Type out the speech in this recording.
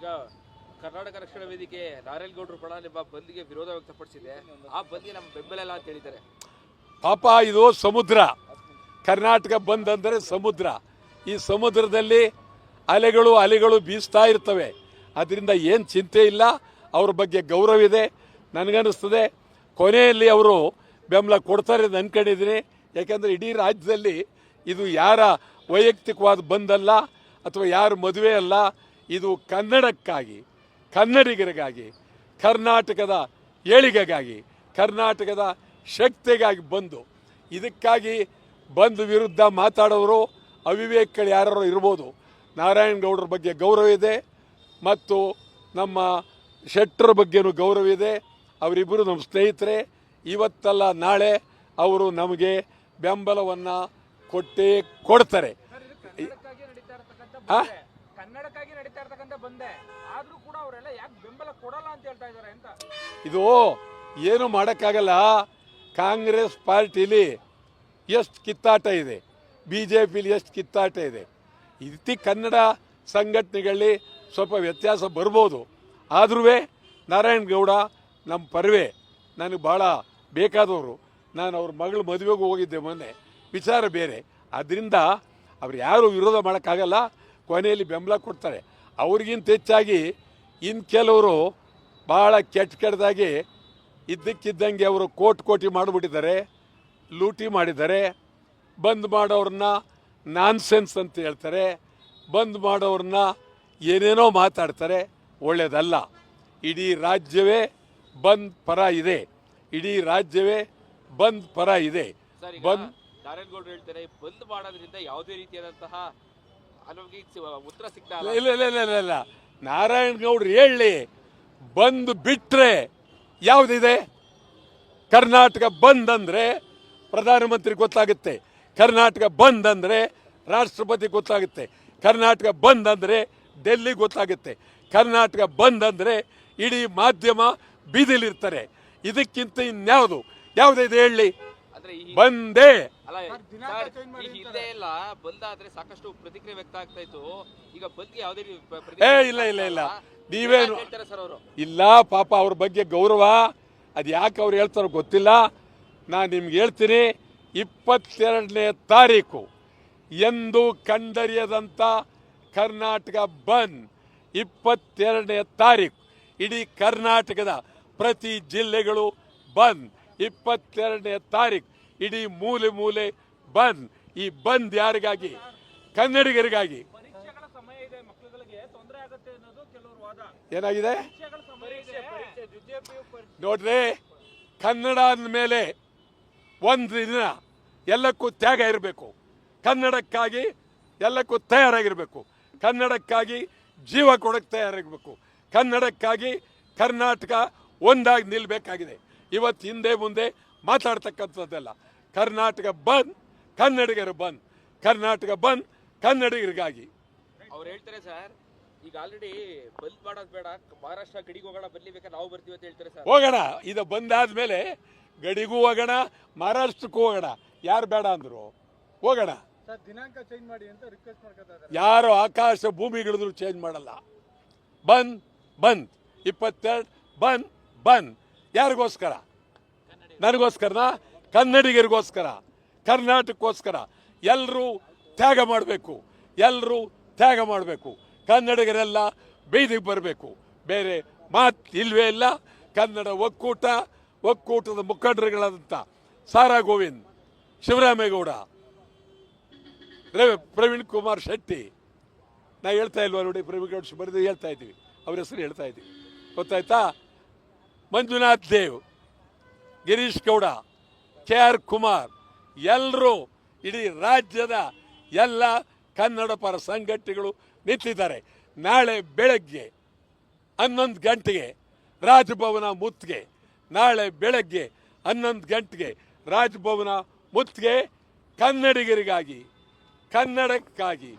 ಈಗ ಕರ್ನಾಟಕ ರಕ್ಷಣಾ ವೇದಿಕೆ ನಾರಾಯಣಗೌಡರು ಕೂಡ ನಿಮ್ಮ ಬಂದ್ಗೆ ವಿರೋಧ ವ್ಯಕ್ತಪಡಿಸಿದೆ. ಆ ಬಂದ್ಗೆ ನಮ್ಮ ಬೆಂಬಲ ಅಂತ ಹೇಳಿದ್ದಾರೆ. ಪಾಪ ಇದು ಸಮುದ್ರ. ಕರ್ನಾಟಕ ಬಂದ್ ಅಂದರೆ ಸಮುದ್ರ. ಈ ಸಮುದ್ರದಲ್ಲಿ ಅಲೆಗಳು ಅಲೆಗಳು ಬೀಸ್ತಾ ಇರ್ತವೆ. ಅದರಿಂದ ಏನು ಚಿಂತೆ ಇಲ್ಲ. ಅವ್ರ ಬಗ್ಗೆ ಗೌರವ ಇದೆ. ನನಗನ್ನಿಸ್ತದೆ, ಕೊನೆಯಲ್ಲಿ ಅವರು ಬೆಂಬಲ ಕೊಡ್ತಾರೆ ಅಂತ ಅನ್ಕೊಂಡಿದ್ದೀನಿ. ಯಾಕೆಂದರೆ ಇಡೀ ರಾಜ್ಯದಲ್ಲಿ ಇದು ಯಾರ ವೈಯಕ್ತಿಕವಾದ ಬಂದಲ್ಲ ಅಥವಾ ಯಾರ ಮದುವೆ ಅಲ್ಲ ಇದು ಕನ್ನಡಕ್ಕಾಗಿ ಕನ್ನಡಿಗರಿಗಾಗಿ ಕರ್ನಾಟಕದ ಏಳಿಗೆಗಾಗಿ ಕರ್ನಾಟಕದ ಶಕ್ತಿಗಾಗಿ ಬಂದು ಇದಕ್ಕಾಗಿ ಬಂದು ವಿರುದ್ಧ ಮಾತಾಡೋರು ಅವಿವೇಕಗಳು ಯಾರು ಇರ್ಬೋದು ನಾರಾಯಣಗೌಡರ ಬಗ್ಗೆ ಗೌರವ ಇದೆ ಮತ್ತು ನಮ್ಮ ಶೆಟ್ಟರ ಬಗ್ಗೆನೂ ಗೌರವ ಇದೆ. ಅವರಿಬ್ಬರು ನಮ್ಮ ಸ್ನೇಹಿತರೆ ಇವತ್ತಲ್ಲ ನಾಳೆ ಅವರು ನಮಗೆ ಬೆಂಬಲವನ್ನು ಕೊಟ್ಟೇ ಕೊಡ್ತಾರೆ. ಕನ್ನಡಕ್ಕಾಗಿ ಕನ್ನಡಕ್ಕಾಗಿ ನಡೀತಾ ಇರ್ತಕ್ಕಂಥ ಬಂದೆ. ಆದ್ರೂ ಕೂಡ ಅವರೆಲ್ಲ ಯಾಕೆ ಬೆಂಬಲ ಕೊಡಲ್ಲ ಅಂತ ಹೇಳ್ತಾ ಇದಾರೆ ಅಂತ. ಇದು ಏನು ಮಾಡೋಕ್ಕಾಗಲ್ಲ. ಕಾಂಗ್ರೆಸ್ ಪಾರ್ಟಿಲಿ ಎಷ್ಟು ಕಿತ್ತಾಟ ಇದೆ. ಬಿ ಜೆ ಪಿಲಿ ಎಷ್ಟು ಕಿತ್ತಾಟ ಇದೆ. ಇತಿ ಕನ್ನಡ ಸಂಘಟನೆಗಳಲ್ಲಿ ಸ್ವಲ್ಪ ವ್ಯತ್ಯಾಸ ಬರ್ಬೋದು. ಆದ್ರೂ ನಾರಾಯಣಗೌಡ ನಮ್ಮ ಪರ್ವೆ. ನನಗೆ ಭಾಳ ಬೇಕಾದವರು. ನಾನು ಅವ್ರ ಮಗಳ ಮದುವೆಗೂ ಹೋಗಿದ್ದೆ ಮೊನ್ನೆ. ವಿಚಾರ ಬೇರೆ. ಆದ್ದರಿಂದ ಅವ್ರು ಯಾರು ವಿರೋಧ ಮಾಡೋಕ್ಕಾಗಲ್ಲ. ಕೊನೆಯಲ್ಲಿ ಬೆಂಬಲ ಕೊಡ್ತಾರೆ. ಅವ್ರಿಗಿಂತ ಹೆಚ್ಚಾಗಿ ಇನ್ನು ಕೆಲವರು ಭಾಳ ಕೆಟ್ಟ ಕೆಟ್ಟದಾಗಿ ಇದ್ದಕ್ಕಿದ್ದಂಗೆ ಅವರು ಕೋಟಿ ಕೋಟಿ ಮಾಡಿಬಿಟ್ಟಿದ್ದಾರೆ ಲೂಟಿ ಮಾಡಿದ್ದಾರೆ. ಬಂದ್ ಮಾಡೋರನ್ನ ನಾನ್ಸೆನ್ಸ್ ಅಂತ ಹೇಳ್ತಾರೆ. ಬಂದ್ ಮಾಡೋರನ್ನ ಏನೇನೋ ಮಾತಾಡ್ತಾರೆ ಒಳ್ಳೆಯದಲ್ಲ ಇಡೀ ರಾಜ್ಯವೇ ಬಂದ್ ಪರ ಇದೆ. ಇಡೀ ರಾಜ್ಯವೇ ಬಂದ್ ಪರ ಇದೆ. ಬಂದ್ ನಾರಾಯಣಗೌಡರು ಹೇಳ್ತಾರೆ ಬಂದ್ ಮಾಡೋದ್ರಿಂದ ಯಾವುದೇ ರೀತಿಯಾದಂತಹ ಇಲ್ಲ. ಇಲ್ಲ ಇಲ್ಲ ಇಲ್ಲ ಇಲ್ಲ ನಾರಾಯಣ್ ಗೌಡ್ರು ಹೇಳಿ, ಬಂದು ಬಿಟ್ಟರೆ ಯಾವುದಿದೆ? ಕರ್ನಾಟಕ ಬಂದ್ ಅಂದರೆ ಪ್ರಧಾನಮಂತ್ರಿ ಗೊತ್ತಾಗುತ್ತೆ. ಕರ್ನಾಟಕ ಬಂದ್ ಅಂದ್ರೆ ರಾಷ್ಟ್ರಪತಿ ಗೊತ್ತಾಗುತ್ತೆ. ಕರ್ನಾಟಕ ಬಂದ್ ಅಂದರೆ ಡೆಲ್ಲಿ ಗೊತ್ತಾಗುತ್ತೆ. ಕರ್ನಾಟಕ ಬಂದ್ ಅಂದರೆ ಇಡೀ ಮಾಧ್ಯಮ ಬೀದಿಲಿರ್ತಾರೆ. ಇದಕ್ಕಿಂತ ಇನ್ಯಾವುದು? ಯಾವುದಿದೆ ಹೇಳಿ? ಬಂದೇ. ಹಿಂದೆ ಎಲ್ಲ ಬಂದ್ ಆದ್ರೆ ಸಾಕಷ್ಟು ಪ್ರತಿಕ್ರಿಯೆ ವ್ಯಕ್ತ ಆಗ್ತಾ ಇತ್ತು. ಈಗ ಬಂದ್ಗೆ ಯಾವುದೇ ಏ ಇಲ್ಲ ಇಲ್ಲ ಇಲ್ಲ. ನೀವೇನು ಸರ್ ಅವರು? ಇಲ್ಲ ಪಾಪ ಅವ್ರ ಬಗ್ಗೆ ಗೌರವ. ಅದು ಯಾಕೆ ಅವ್ರು ಹೇಳ್ತಾರೋ ಗೊತ್ತಿಲ್ಲ. ನಾನು ನಿಮ್ಗೆ ಹೇಳ್ತೀನಿ ಇಪ್ಪತ್ತೆರಡನೇ ತಾರೀಕು ಎಂದು ಕಂಡರಿಯದಂಥ ಕರ್ನಾಟಕ ಬಂದ್ ಇಪ್ಪತ್ತೆರಡನೇ ತಾರೀಕು. ಇಡೀ ಕರ್ನಾಟಕದ ಪ್ರತಿ ಜಿಲ್ಲೆಗಳು ಬಂದ್. ಇಪ್ಪತ್ತೆರಡನೇ ತಾರೀಕು ಇಡೀ ಮೂಲೆ ಮೂಲೆ ಬಂದ್. ಈ ಬಂದ್ ಯಾರಿಗಾಗಿ? ಕನ್ನಡಿಗರಿಗಾಗಿ. ಪರೀಕ್ಷೆಗಳ ಸಮಯ ಇದೆ ಮಕ್ಕಳುಗಳಿಗೆ ತೊಂದರೆ ಆಗುತ್ತೆ ಅನ್ನೋದು ಕೆಲವರು ವಾದ. ಏನಾಗಿದೆ? ಪರೀಕ್ಷೆಗಳ ಸಮಯ ಪರೀಕ್ಷೆ ದ್ವಿತೀಯ PU ಪರೀಕ್ಷೆ. ನೋಡ್ರಿ ಕನ್ನಡ ಅಂದಮೇಲೆ ಒಂದು ದಿನ ಎಲ್ಲಕ್ಕೂ ತ್ಯಾಗ ಇರಬೇಕು. ಕನ್ನಡಕ್ಕಾಗಿ ಎಲ್ಲಕ್ಕೂ ತಯಾರಾಗಿರಬೇಕು. ಕನ್ನಡಕ್ಕಾಗಿ ಜೀವ ಕೊಡಕ್ಕೆ ತಯಾರಾಗಬೇಕು ಕನ್ನಡಕ್ಕಾಗಿ ಕರ್ನಾಟಕ ಒಂದಾಗಿ ನಿಲ್ಲಬೇಕಾಗಿದೆ ಇವತ್ತು ಹಿಂದೆ ಮುಂದೆ ಮಾತಾಡ್ತಕ್ಕಂಥದ್ದಲ್ಲ. ಕರ್ನಾಟಕ ಬಂದ್ ಕನ್ನಡಿಗರು ಬಂದ್. ಕರ್ನಾಟಕ ಬಂದ್ ಕನ್ನಡಿಗರಿಗಾಗಿ. ಅವ್ರು ಹೇಳ್ತಾರೆ ಸರ್ ಈಗ ಆಲ್ರೆಡಿ ಬಂದ್ ಮಾಡೋದು ಬೇಡ ಮಹಾರಾಷ್ಟ್ರ ಗಡಿಗೆ ಹೋಗೋಣ ಬರ್ಲಿ ಬೇಕಾದ್ರೆ ನಾವು ಬರ್ತೀವಿ ಅಂತ ಹೇಳ್ತಾರೆ ಸರ್. ಹೋಗೋಣ ಇದು ಬಂದಾದ್ಮೇಲೆ ಗಡಿಗೂ ಹೋಗೋಣ ಮಹಾರಾಷ್ಟ್ರಕ್ಕೂ ಹೋಗೋಣ. ಯಾರು ಬೇಡ ಅಂದ್ರು? ಹೋಗೋಣ. ಸರ್ ದಿನಾಂಕ ಚೇಂಜ್ ಮಾಡಿ ಅಂತ ರಿಕ್ವೆಸ್ಟ್ ಮಾಡ್ಕೊತಾ ಇದ್ದಾರೆ. ಯಾರು ಆಕಾಶ ಭೂಮಿಗಳಿದ್ರು ಚೇಂಜ್ ಮಾಡಲ್ಲ. ಬಂದ್ ಬಂದ್. ಇಪ್ಪತ್ತೆರಡು ಬಂದ್ ಬಂದ್. ಯಾರಿಗೋಸ್ಕರ? ನನಗೋಸ್ಕರನ? ಕನ್ನಡಿಗರಿಗೋಸ್ಕರ, ಕರ್ನಾಟಕಕ್ಕೋಸ್ಕರ. ಎಲ್ಲರೂ ತ್ಯಾಗ ಮಾಡಬೇಕು ಎಲ್ಲರೂ ತ್ಯಾಗ ಮಾಡಬೇಕು. ಕನ್ನಡಿಗರೆಲ್ಲ ಬೀದಿಗೆ ಬರಬೇಕು. ಬೇರೆ ಮಾತು ಇಲ್ವೇ ಇಲ್ಲ. ಕನ್ನಡ ಒಕ್ಕೂಟ, ಒಕ್ಕೂಟದ ಮುಖಂಡರುಗಳಾದಂಥ ಸಾರಾ ಗೋವಿಂದ್, ಶಿವರಾಮೇಗೌಡ, ರವಿ, ಪ್ರವೀಣ್ ಕುಮಾರ್ ಶೆಟ್ಟಿ. ನಾ ಹೇಳ್ತಾ ಇಲ್ವಾ ನೋಡಿ, ಪ್ರವೀಣ್ ಗೌಡ ಬರೆದು ಹೇಳ್ತಾ ಇದ್ದೀವಿ. ಅವ್ರ ಹೆಸರು ಹೇಳ್ತಾ ಇದ್ದೀವಿ. ಗೊತ್ತಾಯ್ತಾ? ಮಂಜುನಾಥ್ ದೇವ್, ಗಿರೀಶ್ ಗೌಡ, ಕೆ ಆರ್ ಕುಮಾರ್ ಎಲ್ಲರೂ ಇಡೀ ರಾಜ್ಯದ ಎಲ್ಲ ಕನ್ನಡ ಪರ ಸಂಘಟನೆಗಳು ನಿಂತಿದ್ದಾರೆ. ನಾಳೆ ಬೆಳಗ್ಗೆ ಹನ್ನೊಂದು ಗಂಟೆಗೆ ರಾಜಭವನ ಮುತ್ತಿಗೆ, ನಾಳೆ ಬೆಳಗ್ಗೆ ಹನ್ನೊಂದು ಗಂಟೆಗೆ ರಾಜಭವನ ಮುತ್ತಿಗೆ ಕನ್ನಡಿಗರಿಗಾಗಿ, ಕನ್ನಡಕ್ಕಾಗಿ